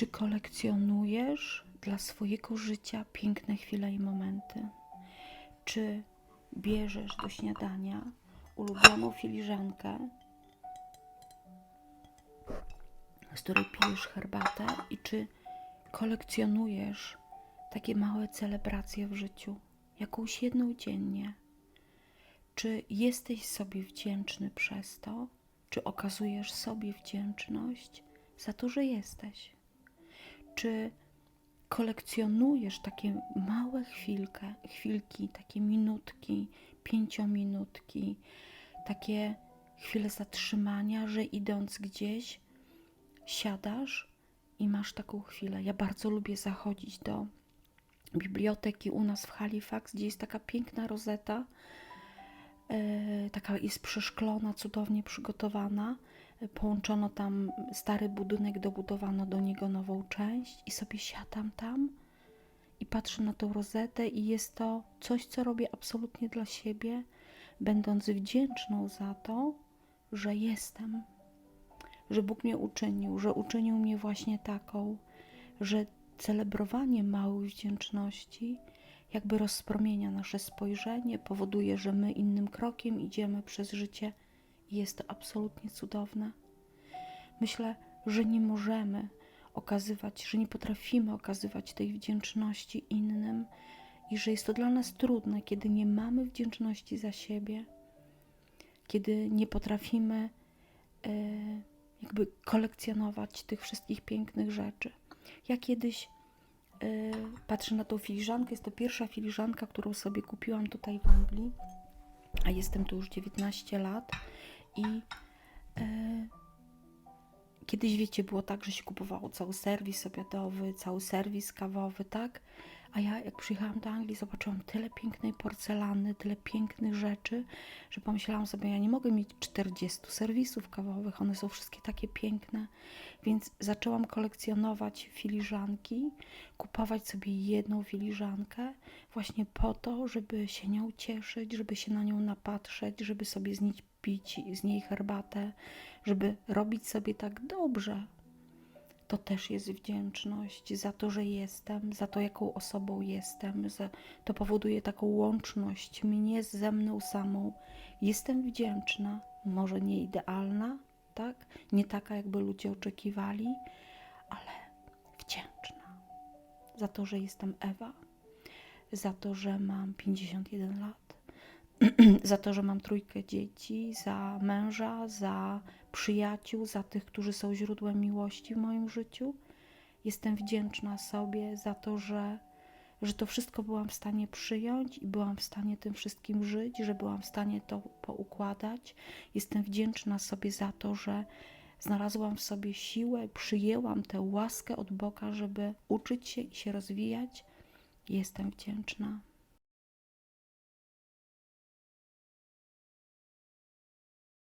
Czy kolekcjonujesz dla swojego życia piękne chwile i momenty? Czy bierzesz do śniadania ulubioną filiżankę, z której pijesz herbatę i czy kolekcjonujesz takie małe celebracje w życiu, jakąś jedną dziennie? Czy jesteś sobie wdzięczny przez to? Czy okazujesz sobie wdzięczność za to, że jesteś? Czy kolekcjonujesz takie małe chwilkę, chwilki, takie minutki, pięciominutki, takie chwile zatrzymania, że idąc gdzieś, siadasz i masz taką chwilę. Ja bardzo lubię zachodzić do biblioteki u nas w Halifax, gdzie jest taka piękna rozeta, e, taka jest przeszklona, cudownie przygotowana. Połączono tam stary budynek, dobudowano do niego nową część i sobie siadam tam i patrzę na tą rozetę i jest to coś, co robię absolutnie dla siebie, będąc wdzięczną za to, że jestem, że Bóg mnie uczynił, że uczynił mnie właśnie taką, że celebrowanie małych wdzięczności jakby rozpromienia nasze spojrzenie, powoduje, że my innym krokiem idziemy przez życie jest to absolutnie cudowne. Myślę, że nie możemy okazywać, że nie potrafimy okazywać tej wdzięczności innym i że jest to dla nas trudne, kiedy nie mamy wdzięczności za siebie, kiedy nie potrafimy e, jakby kolekcjonować tych wszystkich pięknych rzeczy. Ja kiedyś e, patrzę na tą filiżankę, jest to pierwsza filiżanka, którą sobie kupiłam tutaj w Anglii, a jestem tu już 19 lat i e, kiedyś, wiecie, było tak, że się kupowało cały serwis obiadowy, cały serwis kawowy, tak? A ja, jak przyjechałam do Anglii, zobaczyłam tyle pięknej porcelany, tyle pięknych rzeczy, że pomyślałam sobie, ja nie mogę mieć 40 serwisów kawowych, one są wszystkie takie piękne. Więc zaczęłam kolekcjonować filiżanki, kupować sobie jedną filiżankę, właśnie po to, żeby się nią cieszyć, żeby się na nią napatrzeć, żeby sobie z niej pić z niej herbatę, żeby robić sobie tak dobrze, to też jest wdzięczność za to, że jestem, za to, jaką osobą jestem. Za, to powoduje taką łączność mnie ze mną samą. Jestem wdzięczna, może nie idealna, tak? Nie taka, jakby ludzie oczekiwali, ale wdzięczna za to, że jestem Ewa, za to, że mam 51 lat za to, że mam trójkę dzieci, za męża, za przyjaciół, za tych, którzy są źródłem miłości w moim życiu. Jestem wdzięczna sobie za to, że, że to wszystko byłam w stanie przyjąć i byłam w stanie tym wszystkim żyć, że byłam w stanie to poukładać. Jestem wdzięczna sobie za to, że znalazłam w sobie siłę, przyjęłam tę łaskę od Boga, żeby uczyć się i się rozwijać. Jestem wdzięczna.